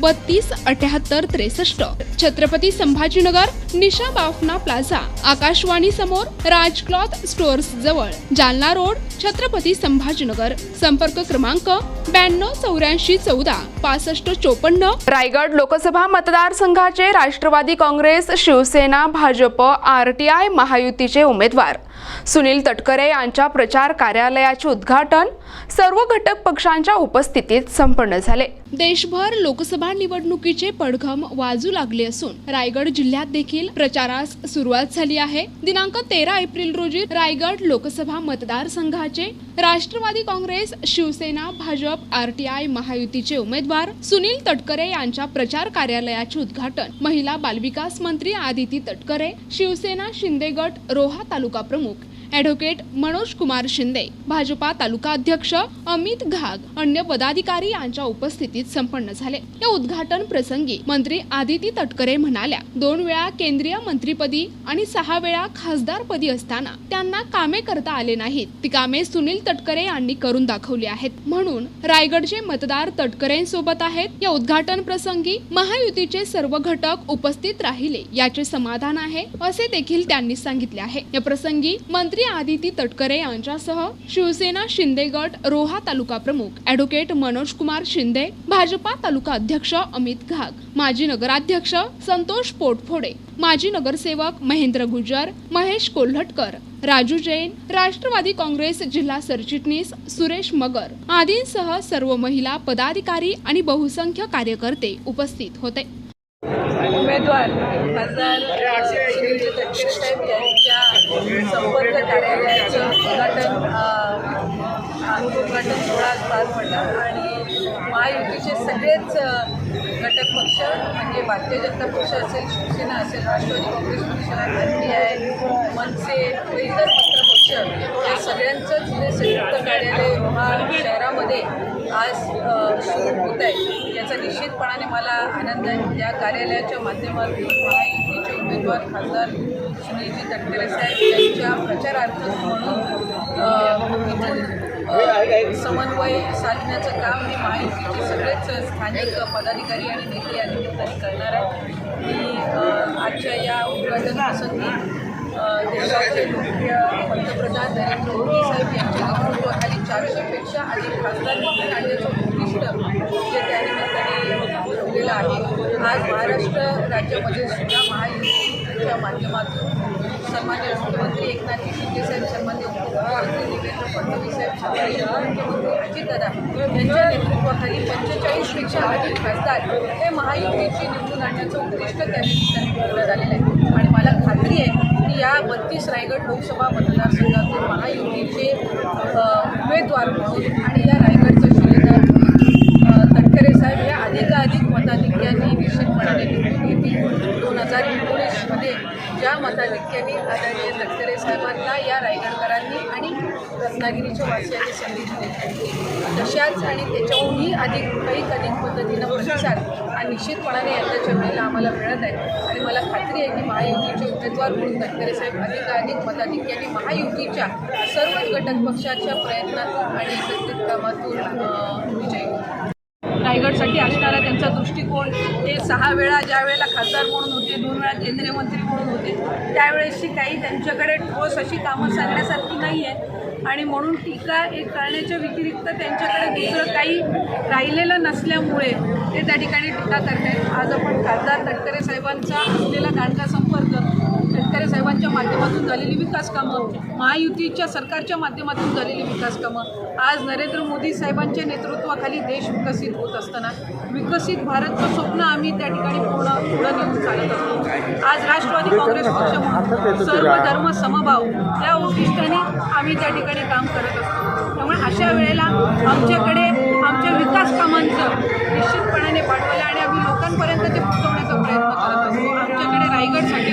बत्तीस अठ्याहत्तर त्रेसष्ट. छत्रपती संभाजीनगर निशा बाफना प्लाझा. आकाशवाणी समोर राज क्लॉथ स्टोअर्स जवळ. जालना रोड छत्रपती संभाजीनगर. संपर्क क्रमांक ब्याण्णव चौऱ्याऐंशी चौदा पासष्ट चोपन्न. रायगड लोकसभा मतदारसंघाचे Rashtrawadi Congress Shiv Sena Bhajap R T I महायुतीचे उमेदवार. सुनील तटकरे यांच्या प्रचार कार्यालयाचे उद्घाटन सर्व घटक पक्षांच्या उपस्थितीत संपन्न झाले. देशभर लोकसभा निवडणुकीचे पडघम वाजू लागले असून रायगड जिल्ह्यात देखील प्रचारास सुरुवात झाली आहे. दिनांक तेरा एप्रिल रोजी रायगड लोकसभा मतदारसंघाचे राष्ट्रवादी काँग्रेस शिवसेना भाजप आरटीआय महायुतीचे उमेदवार सुनील तटकरे यांच्या प्रचार कार्यालयाचे उद्घाटन. महिला बालविकास मंत्री आदिती तटकरे शिवसेना शिंदे गट रोहा तालुका प्रमुख ॲडव्होकेट मनोज कुमार शिंदे भाजपा तालुका अध्यक्ष अमित घाग अन्य पदाधिकारी यांच्या उपस्थितीत संपन्न झाले. या उद्घाटन प्रसंगी मंत्री आदिती तटकरे म्हणाल्या दोन वेळा केंद्रीय मंत्रीपदी आणि सहा वेळा खासदारपदी असताना त्यांना कामे करता आले नाहीत. ती कामे सुनील तटकरे यांनी करून दाखवली आहेत. म्हणून रायगडचे मतदार तटकरेंसोबत आहेत. या उद्घाटन प्रसंगी महायुतीचे सर्व घटक उपस्थित राहिले. याचे समाधान आहे असे देखील त्यांनी सांगितले आहे. या प्रसंगी मंत्री आदिती तटकरे यांच्यासह शिवसेना शिंदे गट रोहा तालुका प्रमुख ॲडव्होकेट मनोज कुमार शिंदे भाजपा तालुका अध्यक्ष अमित घाग माजी नगराध्यक्ष संतोष पोटफोडे माजी नगरसेवक महेंद्र गुजर महेश कोल्हटकर राजू जैन राष्ट्रवादी काँग्रेस जिल्हा सरचिटणीस सुरेश मगर आदींसह सर्व महिला पदाधिकारी आणि बहुसंख्य कार्यकर्ते उपस्थित होते. उमेदवार खासदार सुनीलजी तटकरे साहेब यांच्या संपर्क कार्यालयाचं उद्घाटन उद्घाटन सोहळा पार पडला. आणि महायुतीचे सगळेच घटक पक्ष म्हणजे भारतीय जनता पक्ष असेल शिवसेना असेल राष्ट्रवादी काँग्रेस पक्ष एन डी आय मनसे इतर शिक्षण या सगळ्यांचंच जे संयुक्त कार्यालय रोहा शहरामध्ये आज सुरू होत आहे. याचा निश्चितपणाने मला आनंद आहे. या कार्यालयाच्या माध्यमातून महायुतीचे उमेदवार खासदार सुनीलजी तटकरे साहेब यांच्या प्रचारार्थ म्हणून समन्वय साधण्याचं काम हे महायुतीचे सगळेच स्थानिक पदाधिकारी आणि नेते या निमित्ताने करणार आहे. मी आजच्या या उद्घाटन प्रसंगी देशाचे पंतप्रधान नरेंद्र मोदी साहेब यांच्या नेतृत्वाखाली चारशेपेक्षा अधिक खासदार निवडून आणण्याचं उद्दिष्ट जे त्यानिमित्ताने ठेवलेलं आहे. आज महाराष्ट्र राज्यामध्ये सुद्धा महायुतीच्या माध्यमातून सन्मान्य मुख्यमंत्री एकनाथ शिंदे साहेब सन्मान्य उपमुख्यमंत्री देवेंद्र फडणवीस साहेब सन्मान्य मुख्यमंत्री अजितदादा यांच्या नेतृत्वाखाली पंचेचाळीसपेक्षा अधिक खासदार हे महायुतीची निवडून आणण्याचं उद्दिष्ट त्यानिमित्ताने ठेवलं झालेलं आहे. आणि मला खात्री आहे या बत्तीस रायगड लोकसभा मतदारसंघातून महायुतीचे उमेदवार म्हणून आणि या रायगड शिलेदार अ, तटकरे साहेब हे अधिकाधिक मताधिक्यांनी निश्चितपणाने निवडून येतील दोन हजार एकोणीसमध्ये ज्या मताधिक्यांनी आदरणीय तटकरे साहेबांना या रायगडकरांनी आणि संधी तशाच आणि त्याच्याहूनही अधिक काही अधिक पद्धतीनं प्रतिसाद हा निश्चितपणाने यंदाच्या वेळेला आम्हाला मिळत आहे. आणि मला खात्री आहे की महायुतीचे उमेदवार म्हणून तटकरे साहेब अधिकाधिक मताधिक्यांनी महायुतीच्या सर्वच घटक पक्षाच्या प्रयत्नातून आणि एकत्रित कामातून विजयी रायगडसाठी असणारा त्यांचा दृष्टिकोन ते सहा वेळा ज्या वेळेला खासदार म्हणून होते दोन वेळा केंद्रीय मंत्री म्हणून होते त्यावेळेसची काही त्यांच्याकडे ठोस अशी कामं सांगण्यासारखी नाही आहे आणि म्हणून टीका एक करण्याच्या व्यतिरिक्त त्यांच्याकडे दुसरं काही राहिलेलं नसल्यामुळे ते त्या ठिकाणी टीका करतायत. आज आपण खासदार तटकरे साहेबांचा असलेला दांडका संपर्क तटकरे साहेबांच्या माध्यमातून झालेली विकास कामं महायुतीच्या सरकारच्या माध्यमातून झालेली विकास कामं आज नरेंद्र मोदी साहेबांच्या नेतृत्वाखाली देश विकसित होत असताना विकसित भारतचं स्वप्न आम्ही त्या ठिकाणी पूर्ण पुढं नेऊन चालत असतो. आज राष्ट्रवादी काँग्रेस पक्ष म्हणून सर्व धर्म समभाव या उद्दिष्टाने आम्ही त्या ठिकाणी काम करत असतो. त्यामुळे अशा वेळेला आमच्याकडे आमच्या विकास कामांचं निश्चितपणाने पाठवलं आणि आम्ही लोकांपर्यंत ते पोहोचवण्याचा प्रयत्न करत असतो. आमच्याकडे रायगडसाठी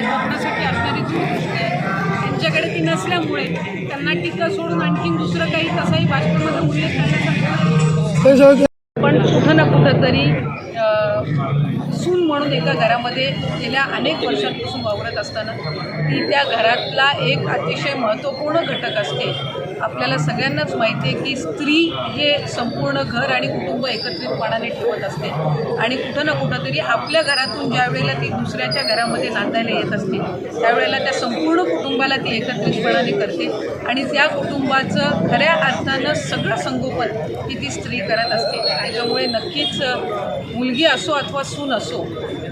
त्यांच्याकडे ती नसल्यामुळे त्यांना टीका सोडून आणखीन दुसरं काही तसाही भाषणामध्ये उल्लेख करण्यासारखं पण कुठं ना कुठं तरी सून म्हणून एका घरामध्ये गेल्या अनेक वर्षांपासून वावरत असताना ती त्या घरातला एक अतिशय महत्त्वपूर्ण घटक असते. आपल्याला सगळ्यांनाच माहिती आहे की स्त्री हे संपूर्ण घर आणि कुटुंब एकत्रितपणाने ठेवत असते. आणि कुठं ना कुठं तरी आपल्या घरातून ज्या वेळेला ती दुसऱ्याच्या घरामध्ये नांदायला येत असते त्यावेळेला त्या संपूर्ण कुटुंबाला ती एकत्रितपणाने करते. आणि त्या कुटुंबाचं खऱ्या अर्थानं सगळं संगोपन ही ती स्त्री करत असते. त्याच्यामुळे नक्कीच मुलगी असो अथवा सून असो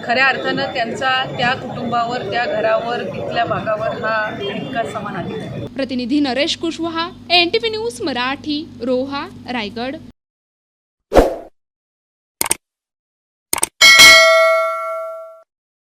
खऱ्या अर्थानं त्यांचा त्या कुटुंबावर त्या घरावर तिथल्या भागावर हा इतका समान आहे. प्रतिनिधी Naresh Kushwaha N T V news Marathi Roha Raigad.